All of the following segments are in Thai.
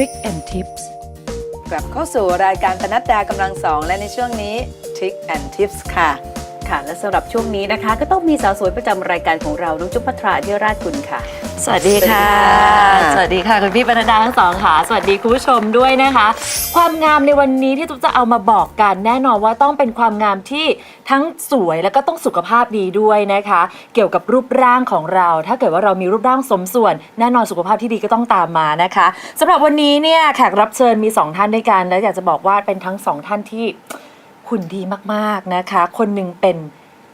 Trick and Tips กลับเข้าสู่รายการปนัดดากำลังสองและในช่วงนี้ Trick and Tips ค่ะ ค่ะ และสำหรับช่วงนี้นะคะ ก็ต้องมีสาวสวยประจำรายการของเรา น้องจุ๊บพัทราที่ราชกุลค่ะ สวัสดีค่ะสสวัวัสสดีดีค่ะค่ะ คุณพี่ปนดาทั้งสองค่ะ สวัสดีคุณผู้ชมด้วยนะคะ ความงามในวันนี้ที่ตุ๊กจะเอามาบอกกัน แน่นอนว่าต้องเป็นความงามที่ทั้งสวยแล้วก็ต้องสุขภาพดีด้วยนะคะ เกี่ยวกับรูปร่างของเรา ถ้าเกิดว่าเรามีรูปร่างสมส่วน แน่นอนสุขภาพที่ดีก็ต้องตามมานะคะสำหรับวันนี้เนี่ยแขกรับเชิญมีสองท่านด้วยกัน แล้วอยากจะบอกว่าเป็นทั้งสองท่านที่ หุ่นดีมากๆนะคะ คนหนึ่งเป็น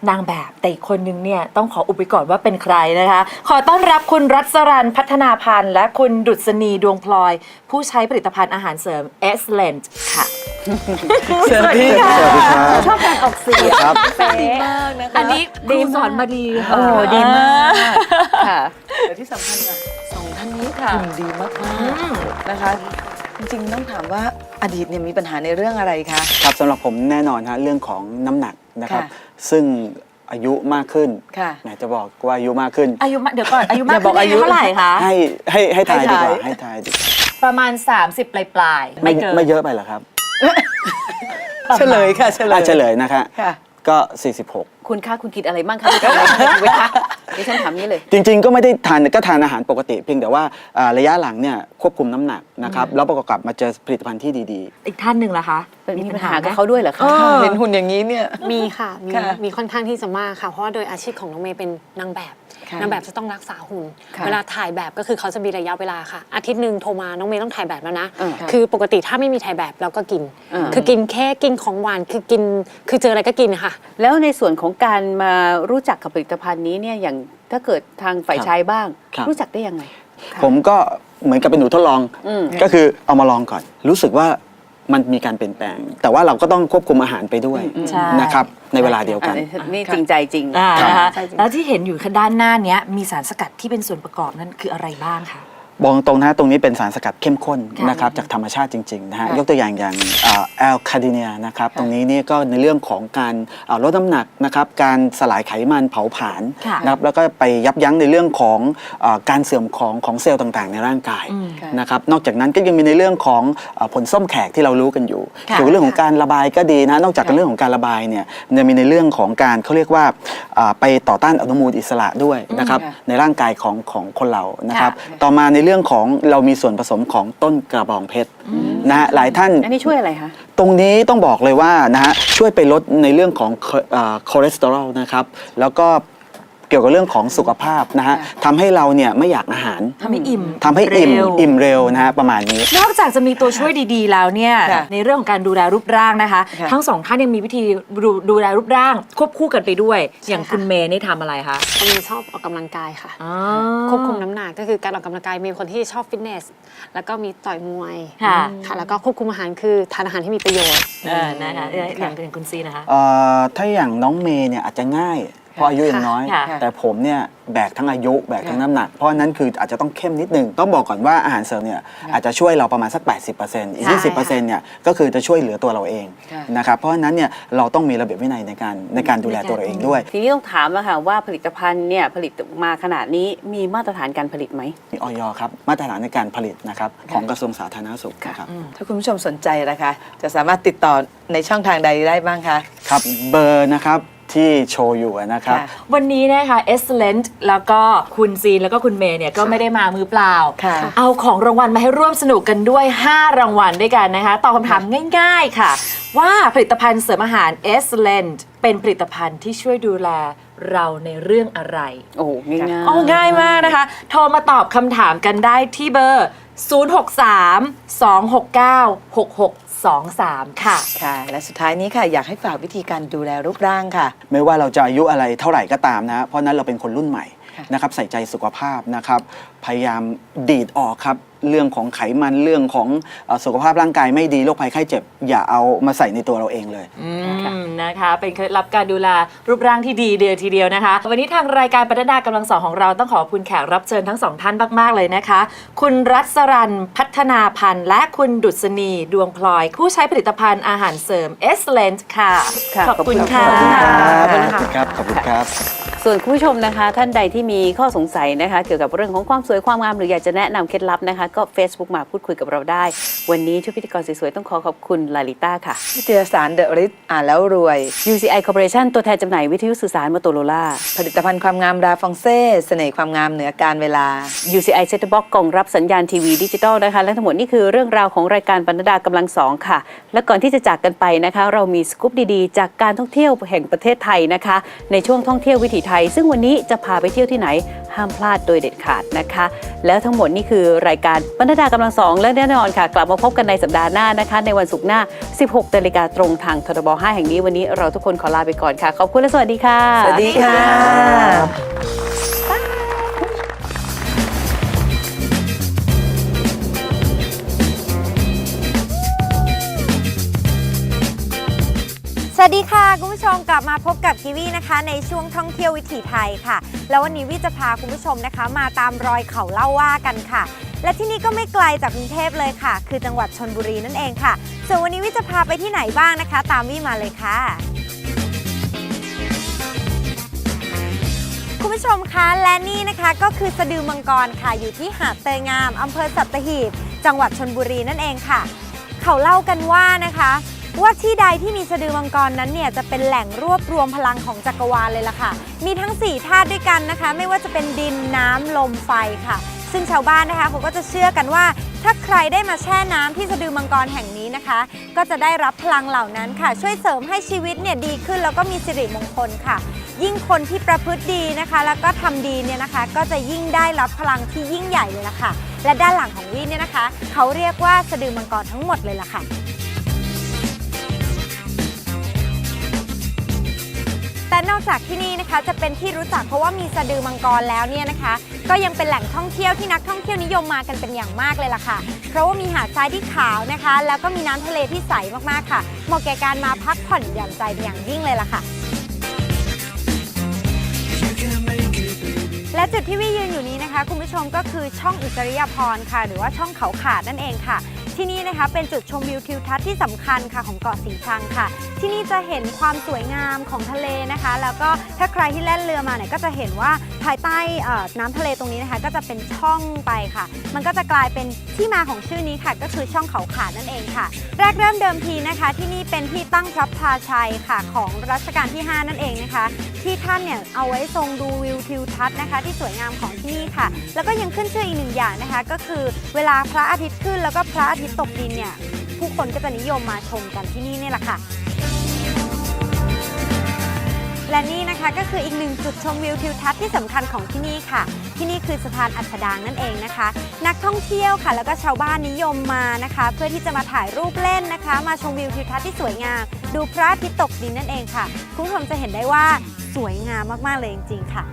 นางแบบแต่อีกคนหนึงเนี่ยต้องขออุบไปก่อนว่าเป็นใครนะคะ ขอต้อนรับคุณรัศรันพัฒนาพันธ์ และคุณดุษณีดวงพลอย ผู้ใช้ผลิตภัณฑ์อาหารเสริม Excellent ค่ะสวัสดีค่ะสวัสดีครับชอบการออกเสียงครับเป๊ดีะมากนะคะอันนี้ครูสอนมาดีค่ะโอ้ดีมากค่ะแต่ที่สำคัญอะสองท่านนี้ค่ะหุ่นดีมากๆนะคะ จริงๆต้องถามว่า อดีตเนี่ยมีปัญหาในเรื่องอะไรคะ ครับสำหรับผมแน่นอนฮะเรื่องของน้ำหนักนะครับ ค่ะซึ่งอายุมากขึ้นค่ะแหมจะบอกว่าอายุมากขึ้น อายุมากเดี๋ยวก่อน อายุมากอย่าบอกขึ้นอายุเท่าไหร่คะ ให้ให้ให้ทายให้ดีทายกว่าให้ทายดีกว่าประมาณ 30 ปลายปลายๆไม่ไม่เกิน ไม่เยอะไปเหรอครับเฉลยค่ะเฉลอะยเฉลยนะคะค่ะ ก็ 46 คุณคะคุณคิดอะไรบ้างคะไปทำอะไรมาชีวิตคะดิฉันถามนี้เลย จริง ๆ ก็ไม่ได้ทานก็ทานอาหารปกติเพียงแต่ว่าอ่าระยะหลังเนี่ยควบคุมน้ำหนักนะครับแล้วประกอบกับมาเจอผลิตภัณฑ์ที่ดีอีกท่านหนึ่งล่ะคะมีปัญหากับเขาด้วยเหรอคะเออเห็นหุ่นอย่างนี้เนี่ย มีค่ะ มีค่ะมีค่อนข้างที่จะมากค่ะ เพราะว่าโดยอาชีพของน้องเมย์เป็นนางแบบ ค่ะนางแบบจะต้องรักษาหุ่น ค่ะเวลาถ่ายแบบก็คือเขาจะมีระยะเวลาค่ะ อาทิตย์หนึ่งโทรมา น้องเมย์ต้องถ่ายแบบแล้วนะ เออค่ะคือปกติถ้าไม่มีถ่ายแบบเราก็กิน เออ คือกินแค่กินของหวาน คือกิน คือเจออะไรก็กินค่ะแล้วในส่วนของการมารู้จักกับผลิตภัณฑ์นี้เนี่ยอย่างถ้าเกิดทางฝ่ายชายบ้าง ครับ รู้จักได้ยังไงๆผมก็เหมือนกับเป็นหนูทดลองอืม ก็คือเอามาลองก่อน รู้สึกว่ามันมีการเปลี่ยนแปลง แต่ว่าเราก็ต้องควบคุมอาหารไปด้วยใช่ นะครับในเวลาเดียวกันอันี่จริงใจจริงอ่านะคะใช่จริง แล้วที่เห็นอยู่ข้างด้านหน้าเนี้ยมีสารสกัดที่เป็นส่วนประกอบนั้นคืออะไรบ้างคะ บอกตรงนะตรงนี้เป็นสารสกัดเข้มข้นค่ะนะครับจากธรรมชาติจริงๆนะฮะค่ะยกตัวอย่างอย่างแอลคาดิเนียนะครับค่ะตรงนี้เนี่ยก็ในเรื่องของการเอ่อลดน้ำหนักนะครับการสลายไขมันเผาผลาญค่ะนะครับแล้วก็ไปยับยั้งในเรื่องของเออการเสื่อมของของเซลล์ต่างๆ ในร่างกายอืมค่ะนะครับนอกจากนั้นก็ยังมีในเรื่องของเอ่อผลส้มแขกที่เรารู้กันอยู่ค่ะเกี่ยวกับเรื่องของการระบายก็ดีนะนอกจากค่ะเรื่องของการระบายเนี่ยยังมีในเรื่องของการเขาเรียกว่าเอ่อไปต่อต้านอนุมูลอิสระด้วยนะครับค่ะในร่างกายของของคนเรานะครับค่ะต่อมาในเรื่องของเรามีส่วนผสมของต้นกระบองเพชรนะฮะหลายท่าน อันนี้ช่วยอะไรคะ ตรงนี้ต้องบอกเลยว่านะฮะช่วยไปลดในเรื่องของคอเลสเตอรอลนะครับแล้วก็เกี่ยวกับเรื่องของสุขภาพนะฮะค่ะทำให้เราเนี่ยไม่อยากอาหารทำให้อิ่มทำให้อิ่มเร็ว อิ่มเร็วนะฮะประมาณนี้ นอกจากจะมีตัวช่วยดีๆ แล้วเนี่ยค่ะในเรื่องของการดูแลรูปร่างนะคะ ค่ะทั้งสองท่านยังมีวิธีดูดูแลรูปร่าง ควบคู่กันไปด้วย อย่างคุณเมย์นี่ทำอะไรคะน้องเมย์ชอบออกกำลังกายค่ะ อ๋อ ควบคุมน้ำหนักก็คือการออกกำลังกายมีคนที่ชอบฟิตเนส แล้วก็มีต่อยมวยค่ะ ค่ะแล้วก็ควบคุมอาหารคือทานอาหารที่มีประโยชน์ เออนะคะเอออย่างอย่างคุณซีนะคะ เอ่อถ้าอย่างน้องเมย์เนี่ยอาจจะง่าย เพราะอายุยังน้อย ค่ะแต่ผมเนี่ยแบกทั้งอายุแบกทั้งค่ะน้ำหนัก เพราะฉะนั้นคืออาจจะต้องเข้มนิดนึง ต้องบอกก่อนว่าอาหารเสริมเนี่ยอาจจะช่วยเราประมาณสัก 80%อีก ใช่20%เนี่ยก็คือจะช่วยเหลือตัวเราเองค่ะ นะครับเพราะฉะนั้นเนี่ยเราต้องมีระเบียบวินัยในการในการดูแลตัวเราเองด้วย ทีนี้ต้องถามอะค่ะว่าผลิตภัณฑ์เนี่ยผลิตมาขนาดนี้มีมาตรฐานการผลิตไหม มีออยครับ มาตรฐานในการผลิตนะครับ ของกระทรวงสาธารณสุขนะครับถ้าคุณผู้ชมสนใจนะคะ จะสามารถติดต่อในช่องทางใดได้บ้างคะ ครับเบอร์นะครับ ที่โชว์อยู่นะครับค่ะวันนี้นะคะ Excellent แล้วก็คุณซีนแล้วก็คุณเมย์เนี่ยก็ไม่ได้มามือเปล่า ค่ะ เอาของรางวัลมาให้ร่วมสนุกกันด้วย 5 รางวัลด้วยกันนะคะตอบคำถามง่าย ๆค่ะ ว่าผลิตภัณฑ์เสริมอาหาร Excellent เป็นผลิตภัณฑ์ที่ช่วยดูแลเราในเรื่องอะไร โอ้โหง่ายๆโอ้ง่ายมากนะคะ โทรมาตอบคำถามกันได้ที่เบอร์ 063-269-6623 ค่ะ ค่ะ และสุดท้ายนี้ค่ะ อยากให้ฝากวิธีการดูแลรูปร่างค่ะ ไม่ว่าเราจะอายุอะไรเท่าไหร่ก็ตามนะ เพราะฉะนั้นเราเป็นคนรุ่นใหม่ค่ะนะครับใส่ใจสุขภาพนะครับ พยายามดีดออกครับ เรื่องของไขมันเรื่องของเอ่อสุขภาพร่างกายไม่ดีโรคภัยไข้เจ็บ อย่าเอามาใส่ในตัวเราเองเลย อืมนะคะ เป็นเคล็ดลับการดูแลรูปร่างที่ดีเดียวทีเดียวนะคะ วันนี้ทางรายการปนัดดากำลังสองของเราต้องขอบคุณแขกรับเชิญทั้งสองท่านมาก ๆ เลยนะคะ คุณรัศรันพัฒนาพันธ์ และคุณดุษณีดวงพลอย ผู้ใช้ผลิตภัณฑ์อาหารเสริม Excellent ค่ะ ค่ะขอบคุณค่ะ ขอบคุณครับ ขอบคุณขอบค่ะคุณครับขอบคุณครับ ส่วนคุณผู้ชมนะคะ ท่านใดที่มีข้อสงสัยนะคะ เกี่ยวกับเรื่องของความสวยความงามหรืออยากจะแนะนำเคล็ดลับนะคะ ก็ Facebook มาพูดคุยกับเราได้ วันนี้ชุดพิธีกรสวยๆต้องขอขอบคุณลาลิต้าค่ะ นิตยสารเดอะริสอ่านแล้วรวย UCI Corporation ตัวแทนจำหน่ายวิทยุสื่อสารมอโตโรล่า ผลิตภัณฑ์ความงามราฟองเซ่เสน่ห์ความงามเหนือการเวลา UCI Set Box กล่องรับสัญญาณทีวีดิจิตอลนะคะ และทั้งหมดนี่คือเรื่องราวของรายการบรรณดากำลังสองค่ะ และก่อนที่จะจากกันไปนะคะ เรามีสกู๊ปดีๆ จากการท่องเที่ยวแห่งประเทศไทยนะคะ ในช่วงท่องเที่ยววิถีไทยซึ่งวันนี้จะพาไปเที่ยวที่ไหนห้ามพลาดโดยเด็ดขาดนะคะ แล้วทั้งหมดนี่คือรายการบรรณดากำลังสองและแน่นอนค่ะ กลับมาพบกันในสัปดาห์หน้านะคะ ในวันศุกร์หน้า 16นาฬิกาตรงทางทรบ5แห่งนี้วันนี้เราทุกคนขอลาไปก่อนค่ะ ขอบคุณและสวัสดีค่ะ สวัสดีค่ะ วัสดีค่ะ คุณผู้ชมกลับมาพบกับกิวีนะคะ ในช่วงท่องเที่ยววิถีไทยค่ะ แล้ววันนี้วิจะพาคุณผู้ชมนะคะ มาตามรอยเขาเล่าว่ากันค่ะ และที่นี่ก็ไม่ไกลจากกรุงเทพเลยค่ะ คือจังหวัดชนบุรีนั่นเองค่ะส่วนวันนี้วิจะพาไปที่ไหนบ้างนะคะ ตามวิมาเลยค่ะคุณผู้ชมคะและนี่นะคะก็คือสะดือมังกรค่ะอยู่ที่หาดเตยงามอำเภอสัตหีบ จังหวัดชนบุรีนั่นเองค่ะ เขาเล่ากันว่านะคะ ว่าที่ใดที่มีสะดือมังกรนั้นเนี่ยจะเป็นแหล่งรวบรวมพลังของจักรวาลเลยล่ะค่ะ มีทั้ง4ธาตุด้วยกันนะคะ ไม่ว่าจะเป็นดินน้ำลมไฟค่ะ ซึ่งชาวบ้านนะคะเขาก็จะเชื่อกันว่า ถ้าใครได้มาแช่น้ำที่สะดือมังกรแห่งนี้นะคะ ก็จะได้รับพลังเหล่านั้นค่ะ ช่วยเสริมให้ชีวิตเนี่ยดีขึ้นแล้วก็มีสิริมงคลค่ะ ยิ่งคนที่ประพฤติดีนะคะ แล้วก็ทำดีเนี่ยนะคะ ก็จะยิ่งได้รับพลังที่ยิ่งใหญ่เลยล่ะค่ะ และด้านหลังของวิเนี่ยนะคะ เขาเรียกว่าสะดือมังกรทั้งหมดเลยล่ะค่ะ แต่นอกจากที่นี่นะคะจะเป็นที่รู้จักเพราะว่ามีสะดือมังกรแล้วเนี่ยนะคะ ก็ยังเป็นแหล่งท่องเที่ยวที่นักท่องเที่ยวนิยมมากันเป็นอย่างมากเลยล่ะค่ะ เพราะว่ามีหาดทรายที่ขาวนะคะ แล้วก็มีน้ำทะเลที่ใสมากๆค่ะเหมาะแก่การมาพักผ่อนหย่อนใจเป็นอย่างยิ่งเลยล่ะค่ะและจุดที่วิยืนอยู่นี้นะคะ คุณผู้ชมก็คือช่องอิสริยพรค่ะ หรือว่าช่องเขาขาดนั่นเองค่ะ ที่นี่นะคะเป็นจุดชมวิวทิวทัศน์ที่สำคัญค่ะของเกาะสีชังค่ะ ที่นี่จะเห็นความสวยงามของทะเลนะคะ แล้วก็ถ้าใครที่แล่นเรือมาเนี่ยก็จะเห็นว่าภายใต้น้ำทะเลตรงนี้นะคะ ก็จะเป็นช่องไปค่ะ มันก็จะกลายเป็นที่มาของชื่อนี้ค่ะ ก็คือช่องเขาขาดนั่นเองค่ะ แรกเริ่มเดิมทีนะคะ ที่นี่เป็นที่ตั้งพระพลาชัยค่ะของรัชกาลที่ 5 นั่นเองนะคะ ที่ท่านเนี่ยเอาไว้ทรงดูวิวทิวทัศน์นะคะ ที่สวยงามของที่นี่ค่ะ แล้วก็ยังขึ้นชื่ออีกหนึ่งอย่างนะคะ ก็คือ เวลาพระอาทิตย์ขึ้นแล้วก็พระอาทิตย์ตกดินเนี่ย ผู้คนก็จะนิยมมาชมกันที่นี่นี่แหละค่ะ และนี่นะคะก็คืออีกหนึ่งจุดชมวิวทิวทัศน์ที่สำคัญของที่นี่ค่ะ ที่นี่คือสะพานอัสดางนั่นเองนะคะ นักท่องเที่ยวค่ะ แล้วก็ชาวบ้านนิยมมานะคะ เพื่อที่จะมาถ่ายรูปเล่นนะคะ มาชมวิวทิวทัศน์ที่สวยงาม ดูพระอาทิตย์ตกดินนั่นเองค่ะ คุณผู้ชมจะเห็นได้ว่าสวยงามมากๆเลยจริงๆค่ะ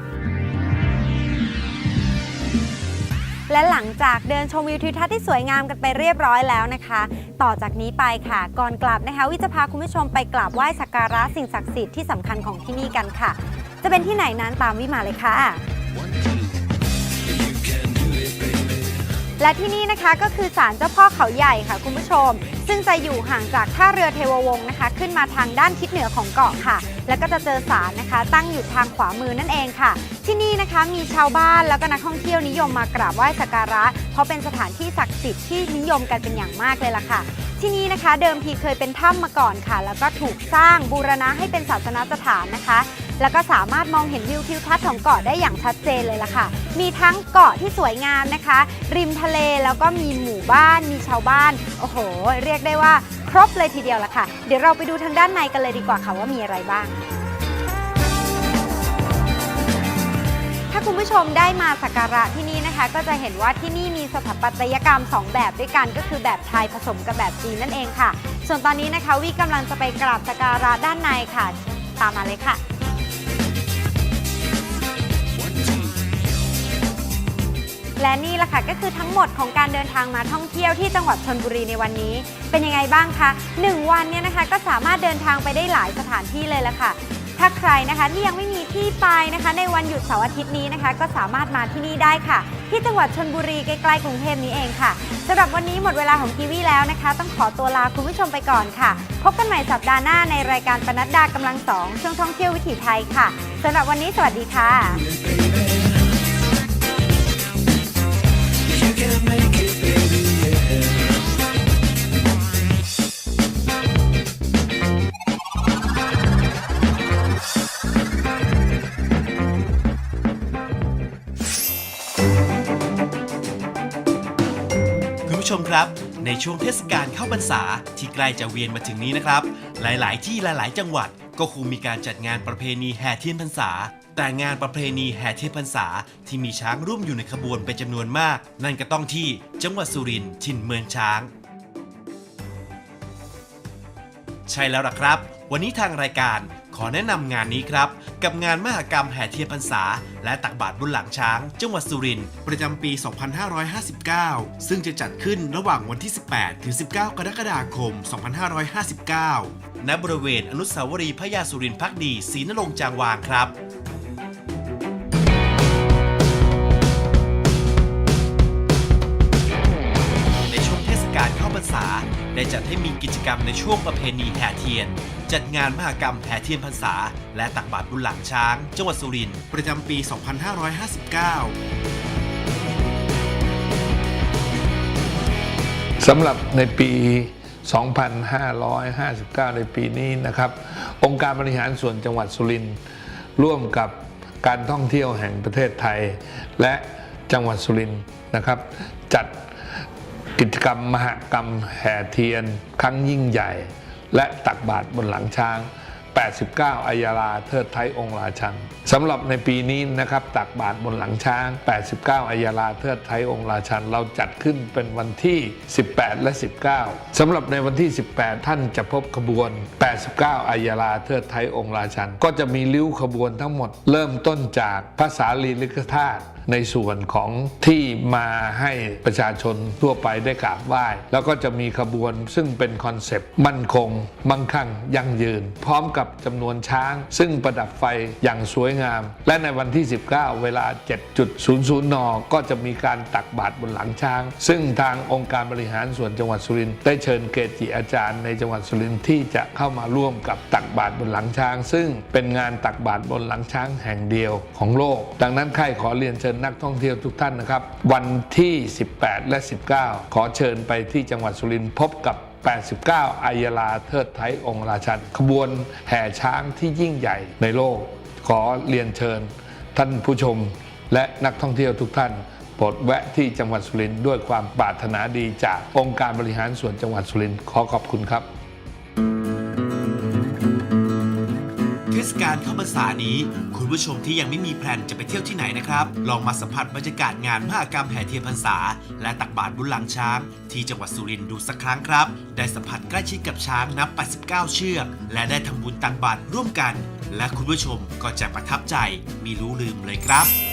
และหลังจากเดินชมวิวทิวทัศน์ที่สวยงามกันไปเรียบร้อยแล้วนะคะ ต่อจากนี้ไปค่ะ ก่อนกลับนะคะวิจะพาคุณผู้ชมไปกราบไหว้สักการะสิ่งศักดิ์สิทธิ์ที่สำคัญของที่นี่กันค่ะ จะเป็นที่ไหนนั้นตามวิมาเลยค่ะและที่นี่นะคะก็คือศาลเจ้าพ่อเขาใหญ่ค่ะคุณผู้ชม ซึ่งจะอยู่ห่างจากท่าเรือเทววงศ์นะคะ ขึ้นมาทางด้านทิศเหนือของเกาะค่ะ แล้วก็จะเจอศาลนะคะ ตั้งอยู่ทางขวามือนั่นเองค่ะ ที่นี่นะคะมีชาวบ้านแล้วก็นักท่องเที่ยวนิยมมากราบไหว้สักการะ เพราะเป็นสถานที่ศักดิ์สิทธิ์ที่นิยมกันเป็นอย่างมากเลยล่ะค่ะ ที่นี่นะคะเดิมทีเคยเป็นถ้ำมาก่อนค่ะ แล้วก็ถูกสร้างบูรณะให้เป็นศาสนสถานนะคะแล้วก็สามารถมองเห็นวิวทิวทัศน์ของเกาะได้อย่างชัดเจนเลยล่ะค่ะ มีทั้งเกาะที่สวยงามนะคะ ริมทะเลแล้วก็มีหมู่บ้าน มีชาวบ้าน โอ้โห เรียกได้ว่า ครบเลยทีเดียวละค่ะ เดี๋ยวเราไปดูทางด้านในกันเลยดีกว่าค่ะว่ามีอะไรบ้าง ถ้าคุณผู้ชมได้มาสักการะที่นี่นะคะ ก็จะเห็นว่าที่นี่มีสถาปัตยกรรม 2 แบบด้วยกันก็คือแบบไทยผสมกับแบบจีนนั่นเองค่ะ ส่วนตอนนี้นะคะวิกำลังจะไปกราบสักการะด้านในค่ะ ตามมาเลยค่ะ และนี่แหละค่ะก็คือทั้งหมดของการเดินทางมาท่องเที่ยวที่จังหวัดชนบุรีในวันนี้ เป็นยังไงบ้างคะ 1 วันเนี่ยนะคะก็สามารถเดินทางไปได้หลายสถานที่เลยละค่ะ ถ้าใครนะคะที่ยังไม่มีที่ไปนะคะ ในวันหยุดเสาร์อาทิตย์นี้นะคะ ก็สามารถมาที่นี่ได้ค่ะ ที่จังหวัดชนบุรีใกล้ๆกรุงเทพนี้เองค่ะสำหรับวันนี้หมดเวลาของกีวีแล้วนะคะ ต้องขอตัวลาคุณผู้ชมไปก่อนค่ะ พบกันใหม่สัปดาห์หน้าในรายการปนัดดากำลังสองช่วงท่องเที่ยววิถีไทยค่ะสำหรับวันนี้สวัสดีค่ะ ชมครับในช่วงเทศกาลเข้าพรรษาที่ใกล้จะเวียนมาถึงนี้นะครับ หลาย ๆ ที่หลาย ๆ จังหวัดก็คงมีการจัดงานประเพณีแห่เทียนพรรษา แต่งานประเพณีแห่เทียนพรรษาที่มีช้างร่วมอยู่ในขบวนเป็นจำนวนมาก นั่นก็ต้องที่จังหวัดสุรินทร์ถิ่นเมืองช้าง ใช่แล้วล่ะครับ วันนี้ทางรายการขอแนะนำงานนี้ครับ กับงานมหกรรมแห่เทียนพรรษา และตักบาตรบุญหลังช้าง จังหวัดสุรินทร์ประจำปี 2559 ซึ่งจะจัดขึ้นระหว่างวันที่ 18 ถึง 19 กรกฎาคม 2559 ณบริเวณอนุสาวรีย์พระยาสุรินทร์พักดีศรีนรงจางวางครับ ได้จัดให้มีกิจกรรมในช่วงประเพณีแห่เทียน จัดงานมหกรรมแห่เทียนพรรษา และตักบาตรบุญหลังช้าง จังหวัดสุรินทร์ประจำปี 2559สำหรับในปี 2559 ในปีนี้นะครับ องค์การบริหารส่วนจังหวัดสุรินทร์ร่วมกับการท่องเที่ยวแห่งประเทศไทย และจังหวัดสุรินทร์นะครับ จัด กิจกรรมมหกรรมแห่เทียน ครั้งยิ่งใหญ่ และตักบาตรบนหลังช้าง 89 อัยาลาเทิดไทยองค์ราชันสำหรับในปีนี้นะครับตักบาตรบนหลังช้าง 89 อัยาลาเทิดไทยองค์ราชัน เราจัดขึ้นเป็นวันที่ 18 และ 19สำหรับในวันที่ 18 ท่านจะพบขบวน 89 อัยาลาเทิดไทยองค์ราชัน ก็จะมีริ้วขบวนทั้งหมด เริ่มต้นจากภาษาลีลิกธาตุในส่วนของที่มาให้ประชาชนทั่วไปได้กราบไหว้ แล้วก็จะมีขบวนซึ่งเป็นคอนเซปต์มั่นคง มั่งคั่ง ยั่งยืน พร้อมกับจำนวนช้าง ซึ่งประดับไฟอย่างสวยงาม และในวันที่ 19 เวลา 7.00 น ก็จะมีการตักบาตรบนหลังช้าง ซึ่งทางองค์การบริหารส่วนจังหวัดสุรินทร์ได้เชิญเกจิอาจารย์ในจังหวัดสุรินทร์ที่จะเข้ามาร่วมกับตักบาตรบนหลังช้าง ซึ่งเป็นงานตักบาตรบนหลังช้างแห่งเดียวของโลก ดังนั้นใครขอเรียนเชิญนักท่องเที่ยวทุกท่านนะครับ วันที่ 18 และ 19 ขอเชิญไปที่จังหวัดสุรินทร์พบกับ 89อัยลาเทิดไทยองค์ราชันขบวนแห่ช้างที่ยิ่งใหญ่ในโลก ขอเรียนเชิญท่านผู้ชมและนักท่องเที่ยวทุกท่านโปรดแวะที่จังหวัดสุรินทร์ด้วยความปรารถนาดีจากองค์การบริหารส่วนจังหวัดสุรินทร์ขอขอบคุณครับ ทศกาลเข้าพรรษานี้ คุณผู้ชมที่ยังไม่มีแพลนจะไปเที่ยวที่ไหนนะครับ ลองมาสัมผัสบรรยากาศงานมหกรรมแห่เทียนพรรษา และตักบาตรบุญหลังช้าง ที่จังหวัดสุรินทร์ดูสักครั้งครับ ได้สัมผัสใกล้ชิดกับช้างนับ 89 เชือก และได้ทำบุญตักบาตรร่วมกัน และคุณผู้ชมก็จะประทับใจมีรู้ลืมเลยครับ